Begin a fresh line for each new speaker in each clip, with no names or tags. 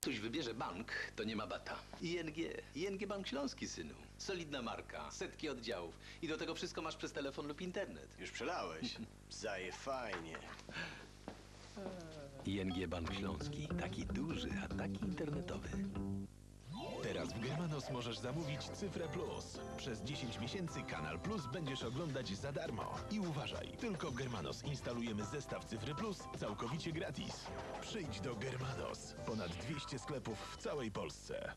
Ktoś wybierze bank, to nie ma bata. ING, ING Bank Śląski, synu. Solidna marka, setki oddziałów. I do tego wszystko masz przez telefon lub internet.
Już przelałeś? Zaje fajnie.
ING Bank Śląski. Taki duży, a taki internetowy.
Teraz w Germanos możesz zamówić Cyfrę Plus. Przez 10 miesięcy Kanal Plus będziesz oglądać za darmo. I uważaj, tylko w Germanos instalujemy zestaw Cyfry Plus całkowicie gratis. Przyjdź do Germanos. Ponad 200 sklepów w całej Polsce.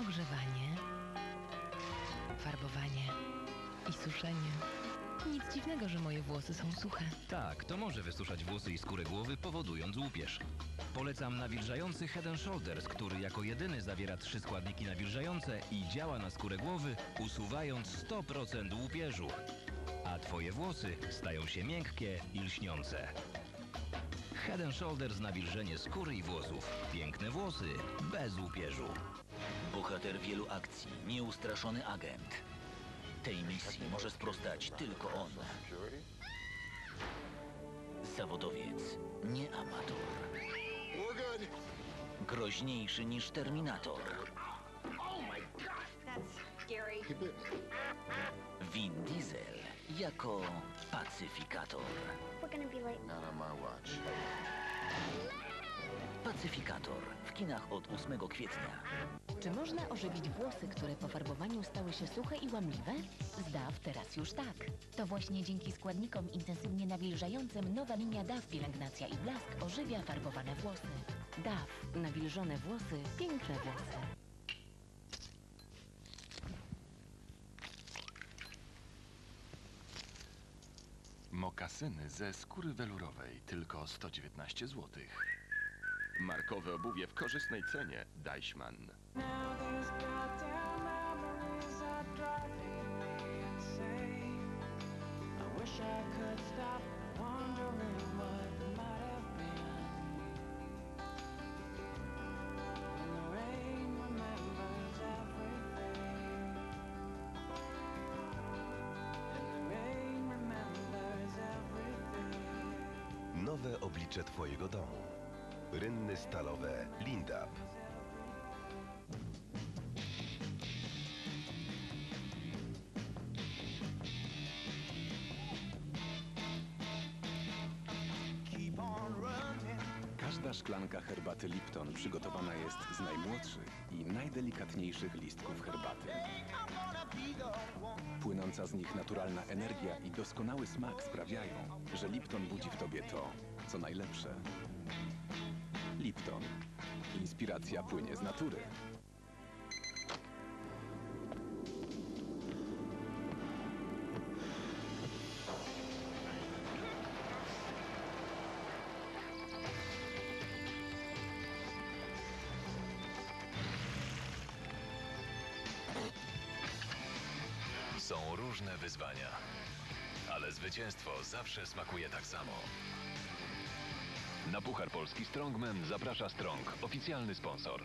Ogrzewanie, farbowanie i suszenie. Nic dziwnego, że moje włosy są suche.
Tak, to może wysuszać włosy i skórę głowy, powodując łupież. Polecam nawilżający Head Shoulders, który jako jedyny zawiera trzy składniki nawilżające i działa na skórę głowy, usuwając 100% łupieżu. A twoje włosy stają się miękkie i lśniące. Head Shoulders nawilżenie skóry i włosów. Piękne włosy bez łupieżu.
Bohater wielu akcji, nieustraszony agent. Tej misji może sprostać tylko on. Zawodowiec, nie amator. Groźniejszy niż Terminator.
That's scary.
Vin Diesel jako pacyfikator.
We're gonna be late.
Pacyfikator w kinach od 8 kwietnia.
Czy można ożywić włosy, które po farbowaniu stały się suche i łamliwe? Zdaw teraz już tak.
To właśnie dzięki składnikom intensywnie nawilżającym nowa linia DAW Pielęgnacja i Blask
Ożywia farbowane włosy. DAW. Nawilżone włosy, piękne włosy.
Mokasyny ze skóry welurowej tylko 119 zł. Markowe obuwie w korzystnej cenie Deichmann.
Nowe oblicze Twojego domu. Rynny stalowe Lindab.
Każda szklanka herbaty Lipton przygotowana jest z najmłodszych i najdelikatniejszych listków herbaty. Płynąca z nich naturalna energia i doskonały smak sprawiają, że Lipton budzi w tobie to, co najlepsze. Lipton. Inspiracja płynie z natury.
Są różne wyzwania, ale zwycięstwo zawsze smakuje tak samo. Na Puchar Polski Strongman zaprasza Strong, oficjalny sponsor.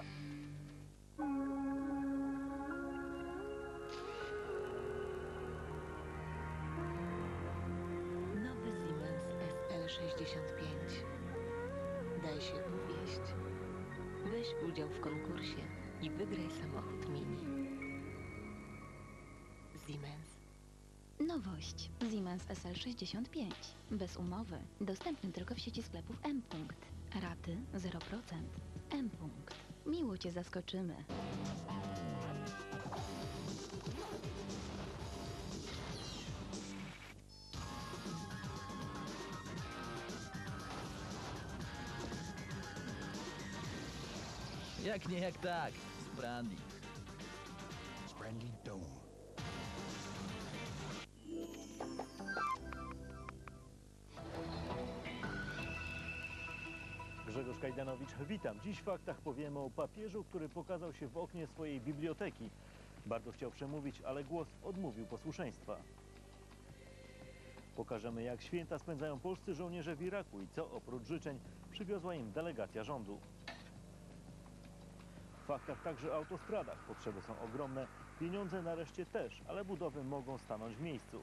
Nowy Siemens SL65. Daj się powieść. Weź udział w konkursie i wygraj samochód mini. Siemens.
Nowość. Siemens SL65. Bez umowy. Dostępny tylko w sieci sklepów M. -punkt. Raty 0%. M. -punkt. Miło Cię zaskoczymy.
Jak nie jak tak, z brandy.
Grzegorz Kajdanowicz, witam. Dziś w faktach powiemy o papieżu, który pokazał się w oknie swojej biblioteki. Bardzo chciał przemówić, ale głos odmówił posłuszeństwa. Pokażemy, jak święta spędzają polscy żołnierze w Iraku i co oprócz życzeń przywiozła im delegacja rządu. W faktach także o autostradach. Potrzeby są ogromne, pieniądze nareszcie też, ale budowy mogą stanąć w miejscu.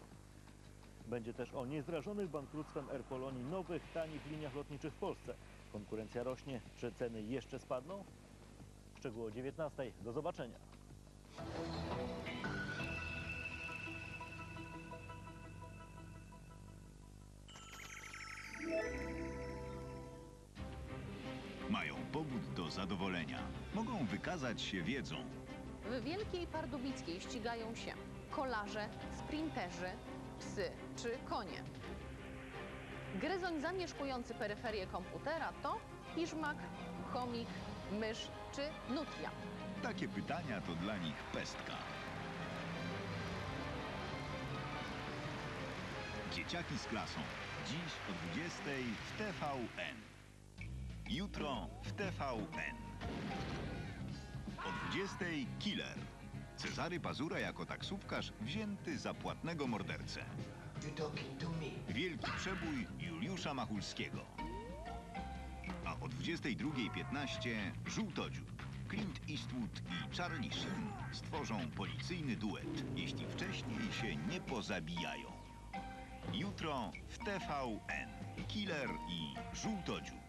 Będzie też o niezdrażonych bankructwem Air Polonii nowych, tanich liniach lotniczych w Polsce. Konkurencja rośnie, czy ceny jeszcze spadną? Szczegóły o 19. Do zobaczenia.
Mają powód do zadowolenia. Mogą wykazać się wiedzą.
W Wielkiej Pardubickiej ścigają się kolarze, sprinterzy, psy czy konie. Gryzoń zamieszkujący peryferię komputera to piżmak, chomik, mysz czy nutria.
Takie pytania to dla nich pestka. Dzieciaki z klasą. Dziś o 20 w TVN. Jutro w TVN. O 20 Killer. Cezary Pazura jako taksówkarz wzięty za płatnego mordercę. Wielki przebój Juliusza Machulskiego. A o 22.15 Żółtodziób. Clint Eastwood i Charlie Sheen stworzą policyjny duet, jeśli wcześniej się nie pozabijają. Jutro w TVN. Killer i Żółtodziób.